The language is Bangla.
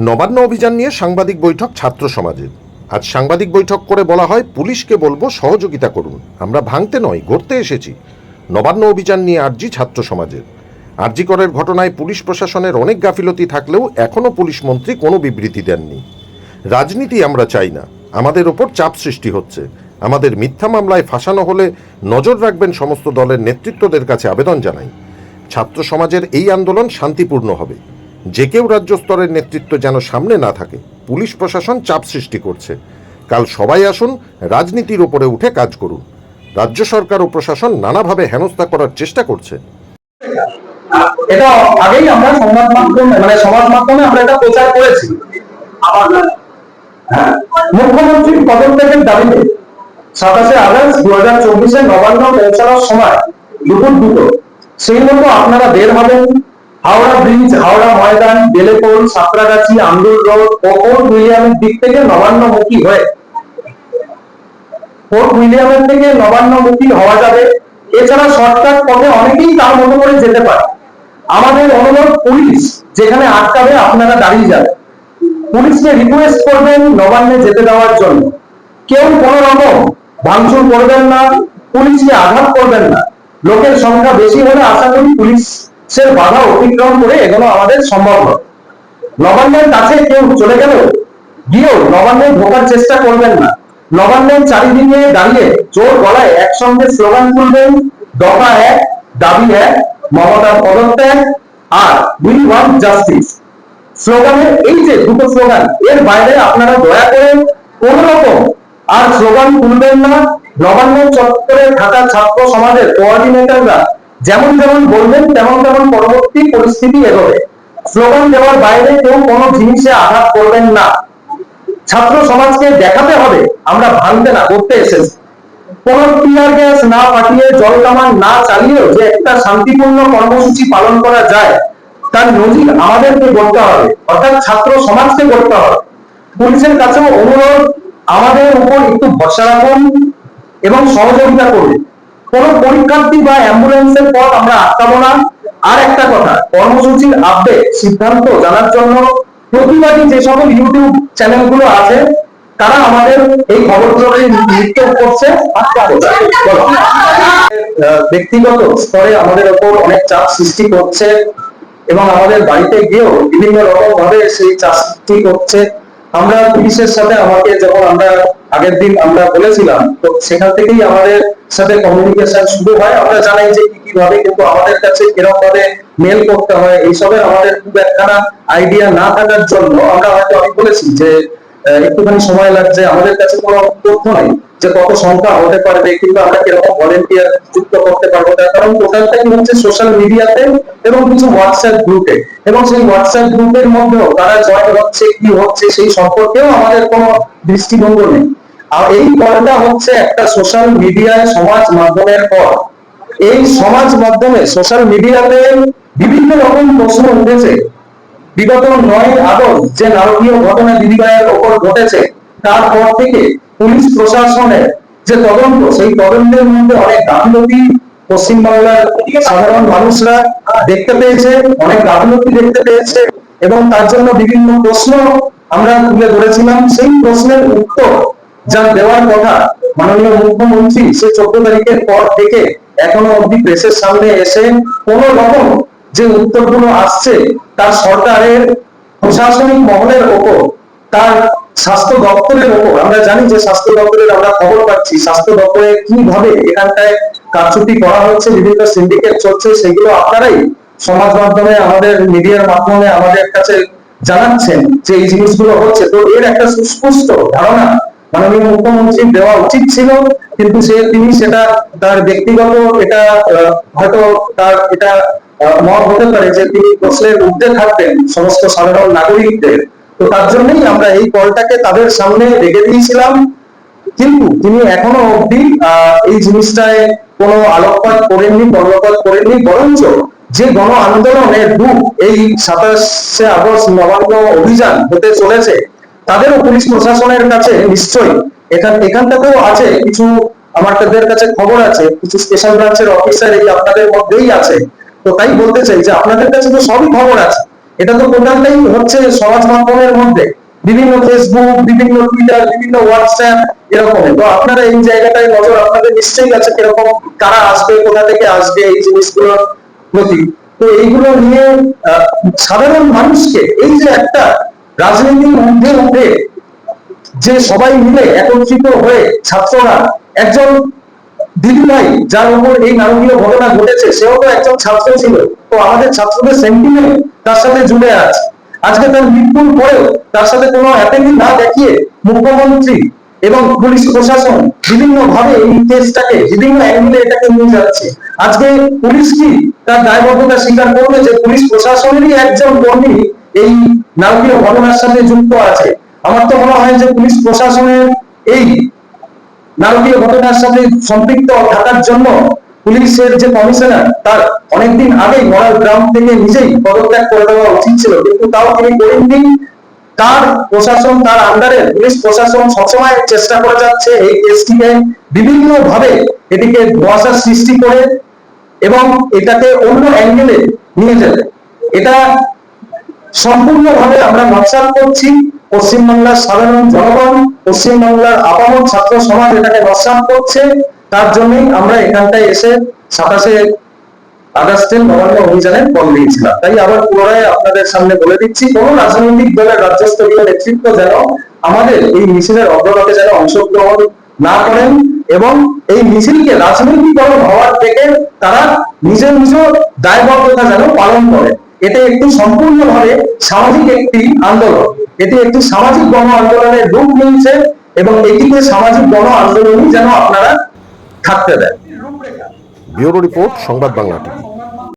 নবান্ন অভিযান নিয়ে সাংবাদিক বৈঠক ছাত্র সমাজের। আজ সাংবাদিক বৈঠক করে বলা হয়, পুলিশকে বলব সহযোগিতা করুন। আমরা ভাঙতে নয়, গড়তে এসেছি। নবান্ন অভিযান নিয়ে আর্জি ছাত্র সমাজের। আরজিকরের ঘটনায় পুলিশ প্রশাসনের অনেক গাফিলতি থাকলেও এখনও পুলিশ মন্ত্রী কোনো বিবৃতি দেননি। রাজনীতি আমরা চাই না। আমাদের ওপর চাপ সৃষ্টি হচ্ছে। আমাদের মিথ্যা মামলায় ফাঁসানো হলে নজর রাখবেন সমস্ত দলের নেতৃত্বদের কাছে আবেদন জানাই। ছাত্র সমাজের এই আন্দোলন শান্তিপূর্ণ হবে। যে কেউ রাজ্য স্তরের নেতৃত্ব যেন সামনে না থাকে পুলিশ প্রশাসন চাপ সৃষ্টি করছে। কাল সবাই আসুন রাজনীতির উপরে উঠে কাজ করুন। রাজ্য সরকার ও প্রশাসন নানাভাবে হেনস্থা করার চেষ্টা করছে। এটা আগেই আমরা সংবাদ মাধ্যমে মানে মাধ্যমে আমরা এটা প্রচার করেছি। হ্যাঁ, মুখ্যমন্ত্রীর পদত্যাগের দাবিতে সাতাশে আগস্ট দু হাজার চব্বিশে নবান্ন পৌঁছানোর সময় দুপুর দুটো সেই মতো আপনারা বের হবেন Howrah bridge, Howrah Maidan, Belepole, Santragachi Andul road, Fort উইলিয়ামের দিক থেকে নবান্নমুখী হয়ে। ফোর্ট উইলিয়ামের থেকে নবান্নমুখী হওয়া যাবে। এছাড়া শর্টকাট পথে অনেকেই তার মতো করে যেতে পারে। আমাদের অনুরোধ পুলিশ, যেখানে আটকাবে, আপনারা দাঁড়িয়ে যাবেন পুলিশকে রিকোয়েস্ট করবেন নবান্নে যেতে দেওয়ার জন্য। কেউ কোনো রকম ভাঙচুর করবেন না, পুলিশকে আঘাত করবেন না। লোকের সংখ্যা বেশি হলে আশা করি পুলিশের বাধা অতিক্রম করে এগুলো আমাদের সম্ভব হবে নবান্নের কাছে কেউ চলে গেল গিয়েও নবান্নে ঢোকার চেষ্টা করবেন না। নবান্নের চারিদিকে দাঁড়িয়ে জোর গলায় একসঙ্গে স্লোগান তুলবেন, দফা এক, দাবি এক মমতার পদত্যাগ আর উই ওয়ান্ট জাস্টিস। স্লোগানের এই যে দুটো স্লোগান, এর বাইরে আপনারা দয়া করে কোন রকম আর স্লোগান তুলবেন না। নবান্ন চত্বরে থাকা ছাত্র সমাজের কোঅর্ডিনেটররা যেমন যেমন বলবেন, তেমন তেমন পরবর্তী পরিস্থিতি এগোবে। স্লোগান দেওয়ার বাইরে কেউ কোনো জিনিসে আঘাত করবেন না। ছাত্র সমাজকে দেখাতে হবে, আমরা ভাঙতে না, করতে এসেছি। কোন টিয়ার গ্যাস না পাঠিয়ে জল কামান না চালিয়েও যে একটা শান্তিপূর্ণ কর্মসূচি পালন করা যায়, তার নজির আমাদেরকে করতে হবে, অর্থাৎ ছাত্র সমাজকে করতে হবে। পুলিশের কাছেও অনুরোধ, আমাদের উপর একটু ভরসা রাখুন এবং সহযোগিতা করুন। কোন পরীক্ষার্থী বা অ্যাম্বুলেন্সের পথ আমরা আটকাবো না। আর একটা কথা, কর্মসূচির আপডেট সিদ্ধান্ত জানার জন্য প্রতিবাদী যে সকল ইউটিউব চ্যানেলগুলো আছে, তারা আমাদের এই খবরগুলোকে নৃত্য করছে। ব্যক্তিগত স্তরে আমাদের ওপর অনেক চাপ সৃষ্টি করছে এবং আমাদের বাড়িতে গিয়েও বিভিন্ন রকম ভাবে সেই চাপ সৃষ্টি করছে আমরা পুলিশের সাথে আমাকে যখন আমরা আগের দিন আমরা বলেছিলাম, তো সেখান থেকেই আমাদের সাথে কমিউনিকেশন শুরু হয়। আমরা জানাই যে কি কীভাবে কিন্তু আমাদের কাছে কীরকম ভাবে মেল করতে হয় এইসবের আমাদের খুব একখানা আইডিয়া না থাকার জন্য আমরা হয়তো আমি বলেছি যে একটুখানি সময় লাগছে, আমাদের কাছে কোনো তথ্য নেই যে কত সংখ্যা হতে পারবে কিংবা আমরা কীরকম ভলেন্টিয়ার যুক্ত করতে পারব। তার কারণ টোটালটাই হচ্ছে সোশ্যাল মিডিয়াতে এবং কিছু হোয়াটসঅ্যাপ গ্রুপে এবং সেই হোয়াটসঅ্যাপ গ্রুপের মধ্যেও তারা জয়েন হচ্ছে, কি হচ্ছে সেই সম্পর্কেও আমাদের কোনো দৃষ্টিভঙ্গ নেই। আর এই কলটা হচ্ছে একটা সোশ্যাল মিডিয়ায় সমাজ মাধ্যমের পর। এই সমাজ মাধ্যমে সোশ্যাল মিডিয়াতে বিভিন্ন রকম প্রশ্ন উঠেছে। বিগত নয় আগস্ট যে নারকীয় ঘটনা দিদিভাইয়ের ওপর ঘটেছে, তারপর থেকে পুলিশ প্রশাসনের যে তদন্ত, সেই তদন্তের মধ্যে অনেক গাফিলতি পশ্চিমবাংলার সাধারণ মানুষরা দেখতে পেয়েছে, অনেক গাফিলতি দেখতে পেয়েছে এবং তার জন্য বিভিন্ন প্রশ্ন আমরা তুলে ধরেছিলাম। সেই প্রশ্নের উত্তর যা দেওয়ার কথা মাননীয় মুখ্যমন্ত্রী সে চোদ্দ তারিখের পর থেকে এখনও অবধি প্রেসের সামনে এসে কোন রকম যে উত্তরগুলো আসছে তার সরকারের প্রশাসনিক মহলের ওপর, তার স্বাস্থ্য দপ্তরের ওপর, আমরা জানি যে স্বাস্থ্য দপ্তরের আমরা খবর পাচ্ছি, স্বাস্থ্য দপ্তরে কীভাবে এখানটায় কারচুপি করা হচ্ছে, বিভিন্ন সিন্ডিকেট চলছে, সেগুলো আপনারাই সমাজ মাধ্যমে, আমাদের মিডিয়ার মাধ্যমে আমাদের কাছে জানাচ্ছেন যে এই জিনিসগুলো হচ্ছে। তো এর একটা সুস্পষ্ট ধারণা মাননীয় মুখ্যমন্ত্রীর দেওয়া উচিত ছিল, কিন্তু সে তিনি সেটা তার ব্যক্তিগত এটা হয়তো তার এটা মত হতে পারে যে তিনি প্রশ্নের ঊর্ধ্বে থাকবেন সমস্ত সাধারণ নাগরিকদের। তো তার জন্যই আমরা এই কলটাকে তাদের সামনে রেখে দিয়েছিলাম। কিন্তু তিনি এখনও অবধি এই জিনিসটায় কোনো আলোকপাত করেননি কর্ণপাত করেননি, বরঞ্চ যে গণ আন্দোলনের রূপ এই সাতাশে আগস্ট নবান্ন অভিযান হতে চলেছে তাদেরও পুলিশ প্রশাসনের কাছে নিশ্চয়ই এখান এখানটাতেও আছে, কিছু আমার তাদের কাছে খবর আছে, কিছু স্পেশাল ব্রাঞ্চের অফিসার এই আপনাদের মধ্যেই আছে। তো তাই বলতে চাই যে আপনাদের কাছে তো সবই খবর আছে। এটা তো টোটালটাই হচ্ছে সমাজ মাধ্যমের মধ্যে। বিভিন্ন ফেসবুক বিভিন্ন টুইটার বিভিন্ন হোয়াটসঅ্যাপ এরকম তো আপনারা এই জায়গাটায় নজর আপনাদের নিশ্চয়ই আছে কীরকম, কারা আসবে, কোথা থেকে আসবে এই জিনিসগুলোর প্রতি। তো এইগুলো নিয়ে সাধারণ মানুষকে এই যে একটা রাজনীতির মধ্যে উঠে যে সবাই মিলে একত্রিত হয়ে ছাত্ররা একজন দিদিভাই যার উপর এই নারকীয় ঘটনা ঘটেছে, সেও তো একজন ছাত্র ছিল। তো আমাদের ছাত্রদের সেন্টিমেন্ট তার সাথে জুড়ে আছে। আজকে তার মৃত্যুর পরেও তার সাথে কোনো অ্যাপেলি না দেখিয়ে মুখ্যমন্ত্রী এবং পুলিশ প্রশাসন বিভিন্ন ভাবে এই কেসটাকে, বিভিন্ন অ্যাঙ্গেলে এটাকে নিয়ে যাচ্ছে। আজকে পুলিশ কি তার দায়বদ্ধতা স্বীকার করবে যে পুলিশ প্রশাসনেরই একজন কর্মী এই নারকীয় ঘটনার সাথে যুক্ত আছে। আমার তো মনে হয় যে পুলিশ প্রশাসনের এই নারকীয় ঘটনার সাথে সম্পৃক্ত থাকার জন্য পুলিশের যে কমিশনার, তার অনেকদিন আগেই মরাল গ্রাম থেকে নিজেই পদত্যাগ করে দেওয়া উচিত ছিল। কিন্তু তাও তিনি করেননি। তার প্রশাসন, তার আন্ডারে পুলিশ প্রশাসন সবসময় চেষ্টা করে যাচ্ছে এই কেসটিকে বিভিন্ন ভাবে এটিকে ধোয়াশার সৃষ্টি করে এবং এটাকে অন্য অ্যাঙ্গেলে নিয়ে যেতে এটা সম্পূর্ণভাবে আমরা নকশাল করছি। পশ্চিমবাংলার সাধারণ জনগণ, পশ্চিমবাংলার আপামর ছাত্র সমাজ এটাকে নকশাল করছে। তার জন্যই আমরা এখানটায় এসে সাতাশে আগস্টের নবান্ন অভিযানে বল দিয়েছিলাম। তাই আবার পুনরায় আপনাদের সামনে বলে দিচ্ছি, কোন রাজনৈতিক দলের রাজ্যস্তরীয় নেতৃত্ব যেন আমাদের এই মিছিলের অগ্রগতি যেন অংশগ্রহণ না করেন এবং এই মিছিলকে রাজনৈতিকরণ হওয়ার থেকে তারা নিজের নিজ দায়বদ্ধতা যেন পালন করে। এটা একটি সম্পূর্ণভাবে সামাজিক একটি আন্দোলন। এটি একটি সামাজিক গণ আন্দোলনের রূপ নিয়েছে এবং এটিকে সামাজিক গণ আন্দোলনই যেন আপনারা থাকতে দেন। ব্যুরো রিপোর্ট, সংবাদ বাংলা টিভি।